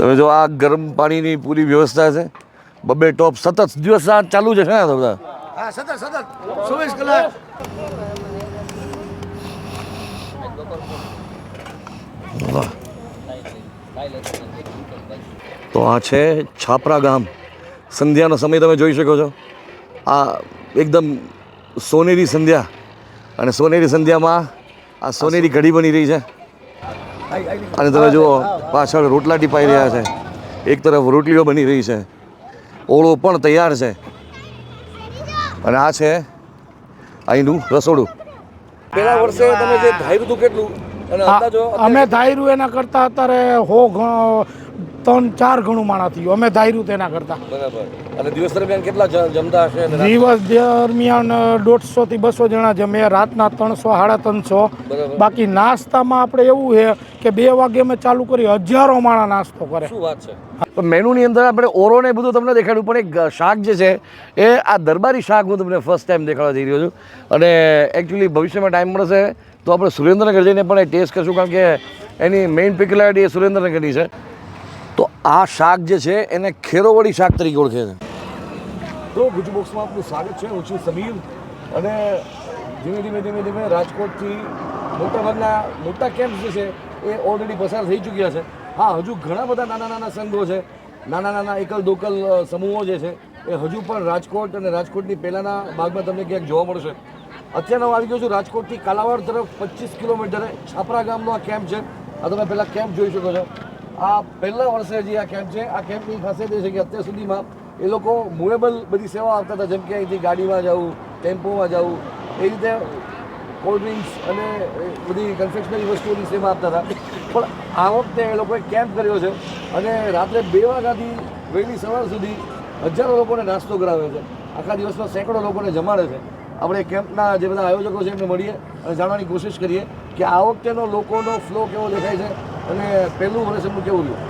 તમે જો આ ગરમ પાણીની પૂરી વ્યવસ્થા છે બબે ટોપ સતત દિવસ રાત ચાલુ છે ને બધા? હા સતત સતત. ચોવીસ કલાક. તો આ છે છાપરા ગામ. સંધ્યાનો સમય તમે જોઈ શકો છો. આ એકદમ સોનેરી સંધ્યા. અને સોનેરી સંધ્યામાં આ સોનેરી ઘડી બની રહી છે. અને તમે જુઓ પાછળ રોટલા ટીપાઈ રહ્યા છે. એક તરફ રોટલીઓ બની રહી છે. ઓળો પણ તૈયાર છે. અને આ છે અહીંનું રસોડું. પેલા વર્ષે તમે જે ધાર્યું હતું કેટલું? અમે ધાર્યું એના કરતાં અત્યારે હો ગણો ત્રણ ચાર ગણું માણા થયું. અમે ધાર્યું તેના કરતાં. બરાબર. અને દિવસ દરમિયાન કેટલા જમતા હશે દિવસ દરમિયાન દોઢસો થી બસો જણા જમે રાતના ત્રણસો સાડા ત્રણસો. બાકી નાસ્તામાં આપણે એવું છે કે બે વાગે અમે ચાલુ કરી હજારો માણા નાસ્તો કરે. શું વાત છે? તો મેનુની અંદર આપણે ઓરો ને બધું તમને દેખાડ્યું પણ એક શાક જે છે એ આ દરબારી શાક હું તમને ફર્સ્ટ ટાઈમ દેખાડવા જઈ રહ્યો છું. અને એકચ્યુઅલી ભવિષ્યમાં ટાઈમ મળશે તો આપણે સુરેન્દ્રનગર જઈને પણ એ ટેસ્ટ કરશું કારણ કે એની મેઇન પિક્યુલારિટી એ સુરેન્દ્રનગરની છે. તો આ શાક જે છે, એને ખેરોવડી શાક તરીકે ઓળખે છે. તો ગુજ બોક્સમાં આપનું સ્વાગત છે. હું છું સમીર અને ધીમે ધીમે ધીમે ધીમે રાજકોટથી મોટાભાગના મોટા કેમ્પ જે છે, એ ઓલરેડી પસાર થઈ ચૂક્યા છે. હા, હજુ ઘણા બધા નાના નાના સંઘો છે. નાના નાના એકલ દોકલ સમૂહો જે છે, એ હજુ પણ રાજકોટ અને રાજકોટની પહેલાંના ભાગમાં તમને ક્યાંક જોવા મળશે. અત્યારે હું આવી ગયો છું રાજકોટથી કાલાવાડ તરફ પચીસ કિલોમીટરે છાપરા ગામનો આ કેમ્પ છે. આ તમે પહેલાં કેમ્પ જોઈ શકો છો. આ પહેલા વર્ષે જે આ કેમ્પ છે, આ કેમ્પની ખાસિયત એ છે કે અત્યાર સુધીમાં એ લોકો મુવેબલ બધી સેવા આપતા હતા, જેમ કે અહીંથી ગાડીમાં જવું, ટેમ્પોમાં જવું, એ રીતે કોલ્ડ ડ્રિંક્સ અને બધી કન્ફેક્શનરી વસ્તુઓની સેવા આપતા હતા. પણ આ વખતે એ લોકોએ કેમ્પ કર્યો છે અને રાત્રે બે વાગ્યાથી વહેલી સવાર સુધી હજારો લોકોને નાસ્તો કરાવે છે. આખા દિવસમાં સેંકડો લોકોને જમાડે છે. આપણે કેમ્પના જે બધા આયોજકો છે એમને મળીએ અને જાણવાની કોશિશ કરીએ કે આ વખતેનો લોકોનો ફ્લો કેવો દેખાય છે. અને પહેલું વર્ષ એમનું કેવું રહ્યું?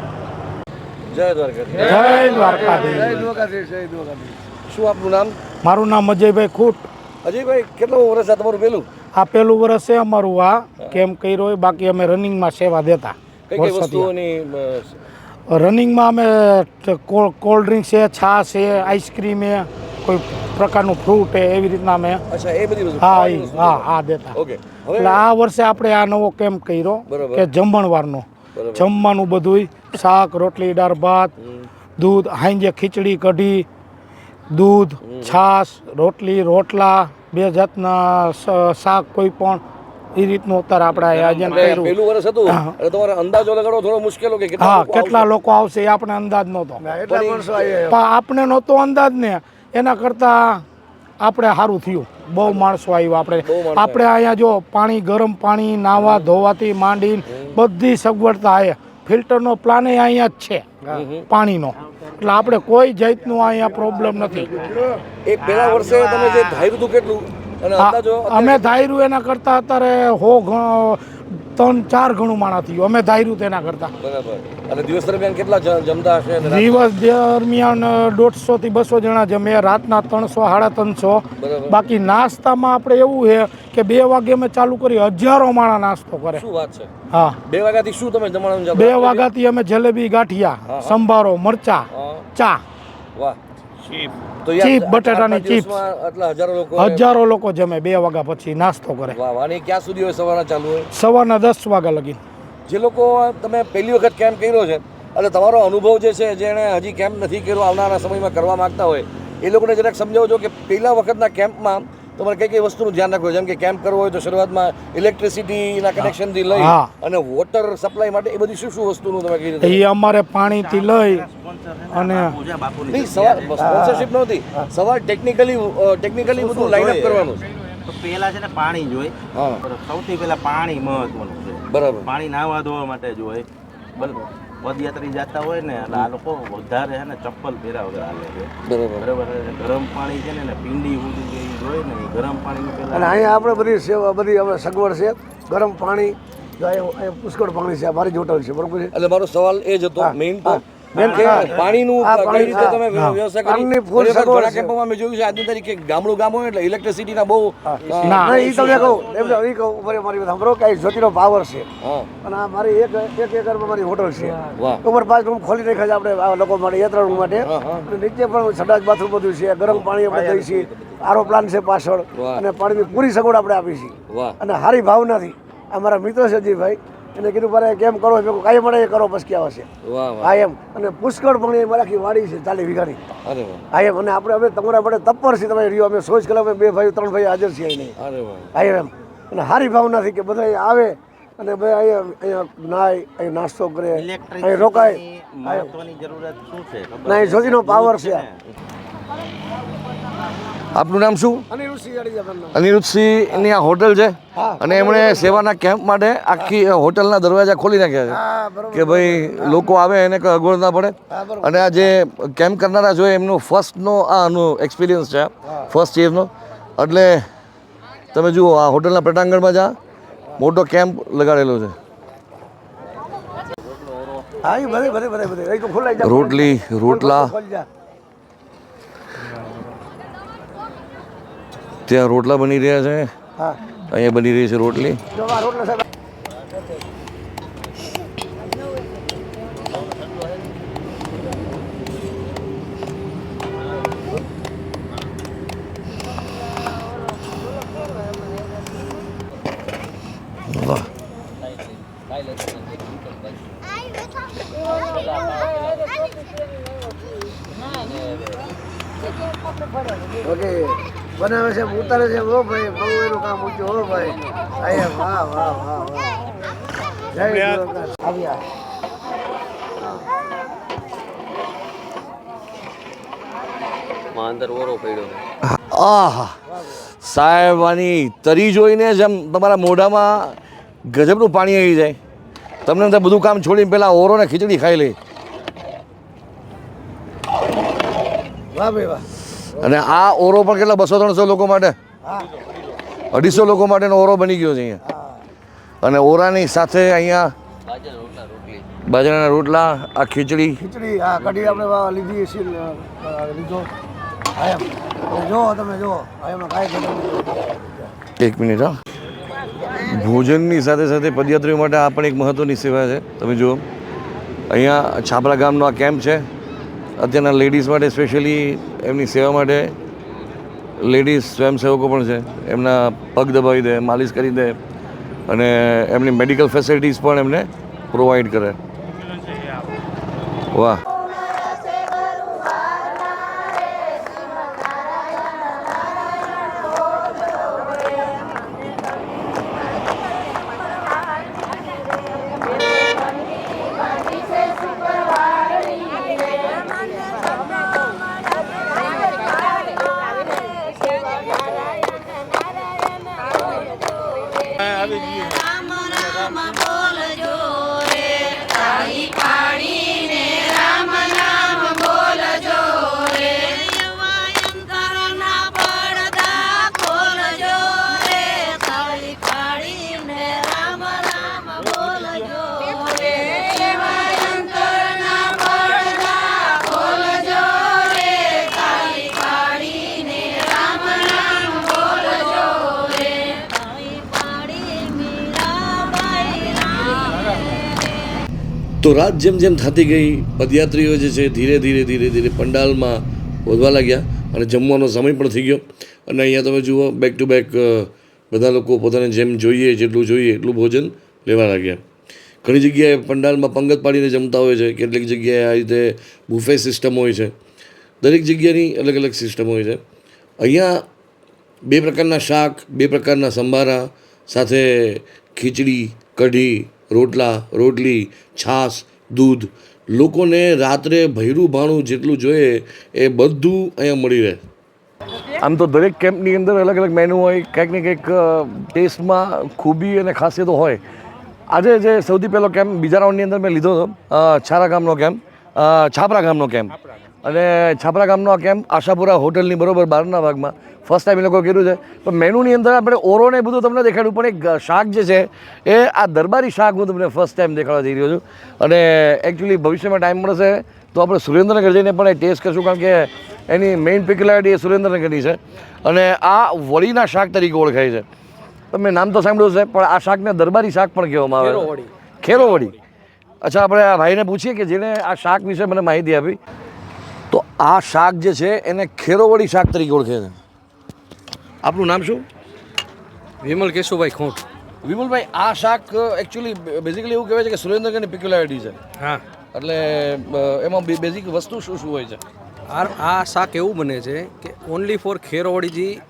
જય દ્વારકાધીશ. જય દ્વારકાધીશ. જય દ્વારકાધીશ જય દ્વારકાધીશ. શું આપનું નામ? મારું નામ અજયભાઈ ખૂટ. અજયભાઈ કેટલું વર્ષ આ તમારું પહેલું? આ પહેલું વર્ષ છે અમારું આ કેમ કર્યો હોય બાકી અમે રનિંગમાં સેવા દેતા રનિંગમાં અમે કોલ્ડ કોલ્ડ ડ્રિંક છે છાશ છે આઈસ્ક્રીમ છે કોઈ પ્રકારનું ફ્રૂટ છે એવી રીતના અમે અચ્છા એ બધી હા. હા હા દેતા. ઓકે એટલે આ વર્ષે આપણે આ નવો કેમ્પ કર્યો કે જમણવારનો. જમવાનું બધુંય શાક રોટલી દાળ ભાત દૂધ હાંજે ખીચડી કઢી દૂધ છાશ રોટલી રોટલા બે જાતના શાક કોઈ પણ એ રીતનું અત્યારે આપણે આયોજન કર્યું. પહેલું વર્ષ હતું એટલે તમારે અંદાજો લગાડવો થોડો મુશ્કેલ કે હા કેટલા લોકો આવશે એ આપણે અંદાજ નહોતો. પણ આપણે નહોતો અંદાજ ને એના કરતાં આપણે સારું થયું. બહુ માણસો આવ્યું આપણે. આપણે અહીંયા જો પાણી ગરમ પાણી નાવા ધોવાથી માંડીને બધી સગવડતા છે. ફિલ્ટરનો પ્લાન અહીંયા જ છે. પાણીનો. એટલે આપણે કોઈ જાતનું અહીંયા પ્રોબ્લેમ નથી. એ પહેલા વર્ષે તમે જે ધાર્યું હતું કેટલું? અને હા, અંદાજો અમે ધાર્યું એના કરતાં અત્યારે હો ત્રણ ચાર ગણું માણા થયું. અમે ધાર્યું તેના કરતાં. બરાબર. અને દિવસ દરમિયાન કેટલા જમતા હશે દિવસ દરમિયાન દોઢસો થી બસો જણા જમે રાતના ત્રણસો સાડા ત્રણસો. બાકી નાસ્તામાં આપણે એવું છે કે બે વાગે અમે ચાલુ કરી હજારો માણા નાસ્તો કરે. શું વાત છે? હા. બે વાગ્યાથી શું તમે જમવાનું બે વાગ્યાથી અમે જલેબી ગાંઠિયા સંભારો મરચા ચા. વાહ. ચીપ, બટાટાની આટલા હજારો લોકો જમે બે વાગ્યા પછી નાસ્તો કરે. ક્યાં સુધી હોય? સવારના ચાલુ હોય? સવારના દસ વાગ્યા લગી જે લોકો તમે પહેલી વખત કેમ્પ કર્યો છે અને તમારો અનુભવ જે છે જેણે હજી કેમ્પ નથી કર્યો આવનારા સમયમાં કરવા માંગતા હોય એ લોકોને જરાક સમજાવજો કે પહેલા વખતના કેમ્પમાં તમારે કઈ કઈ વસ્તુનું ધ્યાન રાખવું જેમ કે કેમ્પ કરવો હોય તો શરૂઆતમાં ઇલેક્ટ્રિસિટીના કનેક્શનથી લઈ અને વોટર સપ્લાય માટે એ બધી શું શું વસ્તુનું તમે કહી એ અમારે પાણીથી લઈ અને નહીં સવાર સ્પોન્સરશિપ નહોતી. સવાર ટેકનિકલી ટેકનિકલી બધું લાઈન અપ કરવાનું છે. તો પેલા છે ને પાણી જોઈએ હા. બરાબર. સૌથી પહેલા પાણી મહત્વનું છે. બરાબર. પાણી નાહવા ધોવા માટે જોઈ બરાબર. પદયાત્રી જતા હોય ને એટલે આ લોકો વધારે છે ને ચપ્પલ પહેર્યા વગર હાલે છે. બરાબર. બરાબર. ગરમ પાણી છે ને પીંડી સુધી જે ઈ ને એ ગરમ પાણી અને અહીંયા આપણે બધી સેવા બધી આપણે સગવડ છે. ગરમ પાણી પુષ્કળ પાણી છે. મારી જ હોટલ છે. બરોબર છે? એટલે મારો સવાલ એ જ હતો મેઇન તો મેન પાણીનું કઈ રીતે તમે વ્યવસ્થા કરી? પાણીની full ઘણી વખત સગવડ ઘણા કેમ્પોમાં મેં જોયું છે આજની તારીખે ગામડું ગામ હોય એટલે ઇલેક્ટ્રિસિટીના બહુ ના. ના એ તમને કહું એ મારી સાંભળો કે જ્યોતિનો પાવર છે. અને આ મારી એક એક એકરમાં મારી હોટલ છે. ઉપર પાંચ રૂમ ખોલી નાખ્યા છે આપણે આ લોકો માટે યાત્રા રૂમ માટે. નીચે પણ સંડાસ બાથરૂમ બધું છે ગરમ પાણી આપણે દઈએ છીએ. આરો પ્લાન છે પાછળ. અને પાણીની પૂરી સગવડ આપણે આપી છીએ. અને હારી ભાવનાથી અમારા મિત્ર છે અજીભાઈ એને કીધું મારે કેમ કરો? મેં કીધું કાંઈ મળે એ કરો પછી વાહ વાહ. હા એમ. અને પુષ્કળ પણ એ આખી વાડી છે ચાલી વીઘાની. અરે હા એમ. અને આપણે અમે તમારા માટે તપ્પર છે તમે રહ્યો અમે સોચ કલાક અમે બે ભાઈ ત્રણ ભાઈ હાજર છીએ અહીં. અરે હા એમ. અને હારી ભાવનાથી કે બધા આવે અને ભાઈ અહીંયા અહીંયા નાય અહીં નાસ્તો કરે અહીં રોકાય. મહત્વની જરૂરત શું છે? ના, એ છે? જ્યોતિનો છે. આપનું નામ શું? અનિરુદ્ધસિંહની આ હોટલ છે? અને એમણે સેવાના કેમ્પ માટે આખી હોટલના દરવાજા ખોલી નાખ્યા છે. કે ભાઈ લોકો આવે એને કોઈ અગવડ ના પડે. અને આ જે કેમ્પ કરનારા જોઈએ એમનું ફર્સ્ટનો આ આનું એક્સપિરિયન્સ છે ફર્સ્ટ યરનો. એટલે તમે જુઓ આ હોટલના પ્રટાંગણમાં જ આ મોટો કેમ્પ લગાડેલો છે. રોટલી રોટલા ખોલી જાય. ત્યાં રોટલા બની રહ્યા છે હા અહીંયા બની રહી છે રોટલી જો બનાવે છે ઉતારે છે ઓ ભાઈ બહુ એનું કામ ઊંચું હો ભાઈ. અહીંયા વાહ વાહ વાહ વાહ. જય. આવ્યા. આહા સાહેબ આની તરી જોઈને જ આમ તમારા મોઢામાં ગજબનું પાણી આવી જાય. તમને એમ બધું કામ છોડીને પહેલાં ઓરો ને ખીચડી ખાઈ લે. વાહ ભાઈ વાહ. અને આ ઓરો પણ કેટલા? બસો ત્રણસો લોકો માટે? અઢીસો લોકો માટેનો ઓરો બની ગયો છે અહીંયા. અને ઓરાની સાથે અહીંયા બાજરાના રોટલા આ ખીચડી. ખીચડી હા કઢી આપણે લીધી છે લીધો. જુઓ તમે જો કાંઈ એક મિનિટ હા. ભોજનની સાથે સાથે પદયાત્રીઓ માટે આ પણ એક મહત્ત્વની સેવા છે. તમે જુઓ. અહીંયા છાપરા ગામનો આ કેમ્પ છે. અત્યારના લેડીઝ માટે સ્પેશિયલી એમની સેવા માટે લેડીઝ સ્વયંસેવકો પણ છે. એમના પગ દબાવી દે માલિશ કરી દે અને એમની મેડિકલ ફેસિલિટીઝ પણ એમને પ્રોવાઈડ કરે. વાહ. તો રાત જેમ જેમ થતી ગઈ, પદયાત્રીઓ જે છે, ધીરે ધીરે ધીરે ધીરે પંડાલમાં વધવા લાગ્યા અને જમવાનો સમય પણ થઈ ગયો. અને અહીંયા તમે જુઓ બેક ટુ બેક બધા લોકો પોતાને જેમ જોઈએ, જેટલું જોઈએ, એટલું ભોજન લેવા લાગ્યા. ઘણી જગ્યાએ પંડાલમાં પંગત પાડીને જમતા હોય છે. કેટલીક જગ્યાએ આ રીતે બુફે સિસ્ટમ હોય છે. દરેક જગ્યાની અલગ અલગ સિસ્ટમ હોય છે. અહીંયા બે પ્રકારના શાક, બે પ્રકારના સંભારા, સાથે ખીચડી, કઢી રોટલા, રોટલી, છાશ, દૂધ, લોકોને રાત્રે ભૈરું ભાણું જેટલું જોઈએ એ બધું અહીંયા મળી રહે. આમ તો દરેક કેમ્પની અંદર અલગ અલગ મેનુ હોય કંઈક ને કંઈક ટેસ્ટમાં ખૂબી અને ખાસિયતો હોય. આજે જે સૌથી પહેલો કેમ્પ બીજા રાઉન્ડની અંદર મેં લીધો હતો છારા ગામનો કેમ્પ છાપરા ગામનો કેમ્પ અને છાપરા ગામનો આ કેમ્પ આશાપુરા હોટલની બરોબર બહારના ભાગમાં. ફર્સ્ટ ટાઈમ એ લોકો કર્યું છે. પણ મેનુની અંદર આપણે ઓરો ને બધું તમને દેખાડ્યું પણ એક શાક જે છે એ આ દરબારી શાક હું તમને ફર્સ્ટ ટાઈમ દેખાડવા જઈ રહ્યો છું. અને એકચ્યુઅલી ભવિષ્યમાં ટાઈમ મળશે તો આપણે સુરેન્દ્રનગર જઈને પણ એ ટેસ્ટ કરશું કારણ કે એની મેઇન પિક્યુલારિટી એ સુરેન્દ્રનગરની છે. અને આ વળીના શાક તરીકે ઓળખાય છે. તમે નામ તો સાંભળ્યું છે પણ આ શાકને દરબારી શાક પણ કહેવામાં આવે ખેરો વળી અચ્છા આપણે આ ભાઈને પૂછીએ કે જેને આ શાક વિશે મને માહિતી આપી. તો આ શાક જે છે એને ખેરોવડી શાક તરીકે ઓળખે છે. આપનું નામ શું? વિમલ કેશુભાઈ ખોટ. વિમલભાઈ આ શાક એકચ્યુઅલી બેઝિકલી એવું કહેવાય છે કે સુરેન્દ્રનગરની પિક્યુલારિટી છે. હા. એટલે એમાં બેઝિક વસ્તુ શું શું હોય છે? આ આ શાક એવું બને છે કે ઓનલી ફોર ખેરવાડીજી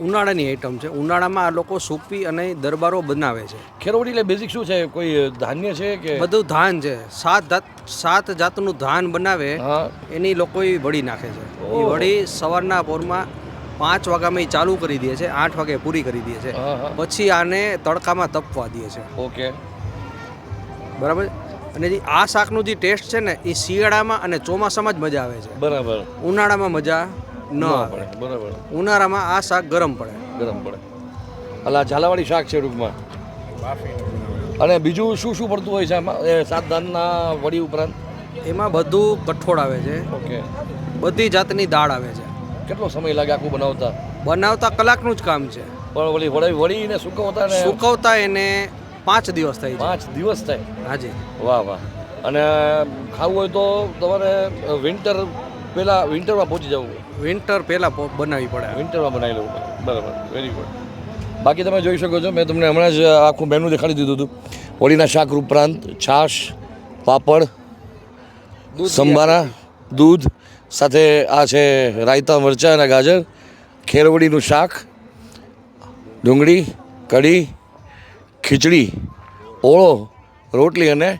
ઉનાળાની આઈટમ છે. ઉનાળામાં આ લોકો સૂપી અને દરબારો બનાવે છે. ખેરવડી એટલે બેઝિક શું છે? કોઈ ધાન્ય છે કે? બધું ધાન છે. સાત જાત સાત જાતનું ધાન બનાવે એની લોકો વળી નાખે છે. એ વળી સવારના પોરમાં પાંચ વાગ્યામાં એ ચાલુ કરી દે છે આઠ વાગે પૂરી કરી દે છે. પછી આને તડકામાં તપવા દે છે. ઓકે. બરાબર? અને જે આ શાકનું જે ટેસ્ટ છે ને એ શિયાળામાં અને ચોમાસામાં જ મજા આવે છે. બરાબર. ઉનાળામાં મજા ન આવે. બરાબર. ઉનાળામાં આ શાક ગરમ પડે. ગરમ પડે. એટલે ઝાલાવાળી શાક છે ટૂંકમાં. અને બીજું શું શું પડતું હોય છે સાત ધાનના વડી ઉપરાંત? એમાં બધું કઠોળ આવે છે. ઓકે. બધી જાતની દાળ આવે છે. કેટલો સમય લાગે આખું બનાવતા? બનાવતા કલાકનું જ કામ છે. પણ વળી વળી વળીને સુકવતા ને? સુકવતા એને પાંચ દિવસ થાય છે. પાંચ દિવસ થાય? હાજી. વાહ વાહ. અને ખાવું હોય તો તમારે વિન્ટર પહેલાં વિન્ટરમાં પહોંચી જવું. વિન્ટર પહેલાં બનાવવી પડે. વિન્ટરમાં બનાવી લેવું પડે. બરાબર. વેરી ગુડ બાકી તમે જોઈ શકો છો મેં તમને હમણાં જ આખું મેનુ દેખાડી દીધું હતું. હોળીના શાક ઉપરાંત છાશ પાપડ સંભારા દૂધ સાથે આ છે રાયતા મરચાં અને ગાજર ખેરવડીનું શાક ડુંગળી કઢી ખીચડી ઓળો રોટલી અને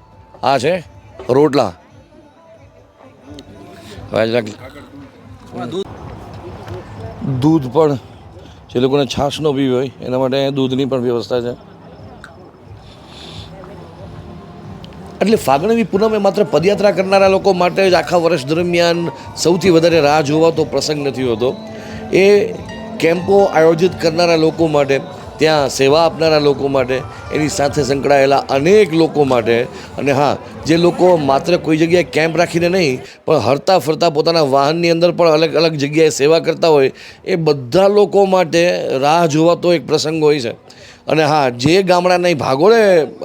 આ છે રોટલા. દૂધ પણ જે લોકોને છાશનો પીવી હોય, એના માટે દૂધની પણ વ્યવસ્થા છે. એટલે ફાગણવી પૂનમે માત્ર પદયાત્રા કરનારા લોકો માટે જ આખા વર્ષ દરમિયાન સૌથી વધારે રાહ જોવાતો પ્રસંગ નથી હોતો. એ કેમ્પો આયોજિત કરનારા લોકો માટે ત્યાં સેવા આપનારા લોકો માટે, એની સાથે સંકળાયેલા અનેક લોકો માટે, અને હા, જે લોકો માત્ર કોઈ જગ્યાએ કેમ્પ રાખીને નહીં, પણ હરતા ફરતા પોતાના વાહનની અંદર પણ અલગ અલગ જગ્યાએ સેવા કરતા હોય, એ બધા લોકો માટે રાહ જોવાતો એક પ્રસંગ હોય છે. અને હા, જે ગામડાના ભાગોળે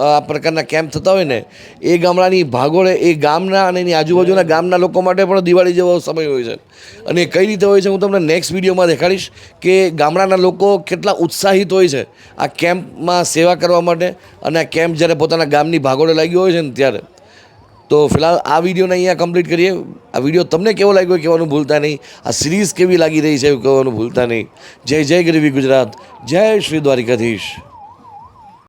આ પ્રકારના કેમ્પ થતા હોય ને, એ ગામડાની ભાગોળે, એ ગામના અને એની આજુબાજુના ગામના લોકો માટે પણ દિવાળી જેવો સમય હોય છે. અને કઈ રીતે હોય છે, હું તમને નેક્સ્ટ વિડીયોમાં દેખાડીશ કે ગામડાના લોકો કેટલા ઉત્સાહિત હોય છે આ કેમ્પમાં સેવા કરવા માટે અને આ કેમ્પ જ્યારે પોતાના ગામની ભાગોળે લાગ્યો હોય છે ને ત્યારે. તો ફિલહાલ આ વિડીયોને અહીંયા કમ્પ્લીટ કરીએ. આ વીડિયો તમને કેવો લાગ્યો કહેવાનું ભૂલતા નહીં. આ સિરીઝ કેવી લાગી રહી છે એવું કહેવાનું ભૂલતા નહીં. જય જય ગરીબી ગુજરાત. જય શ્રી દ્વારિકાધીશ.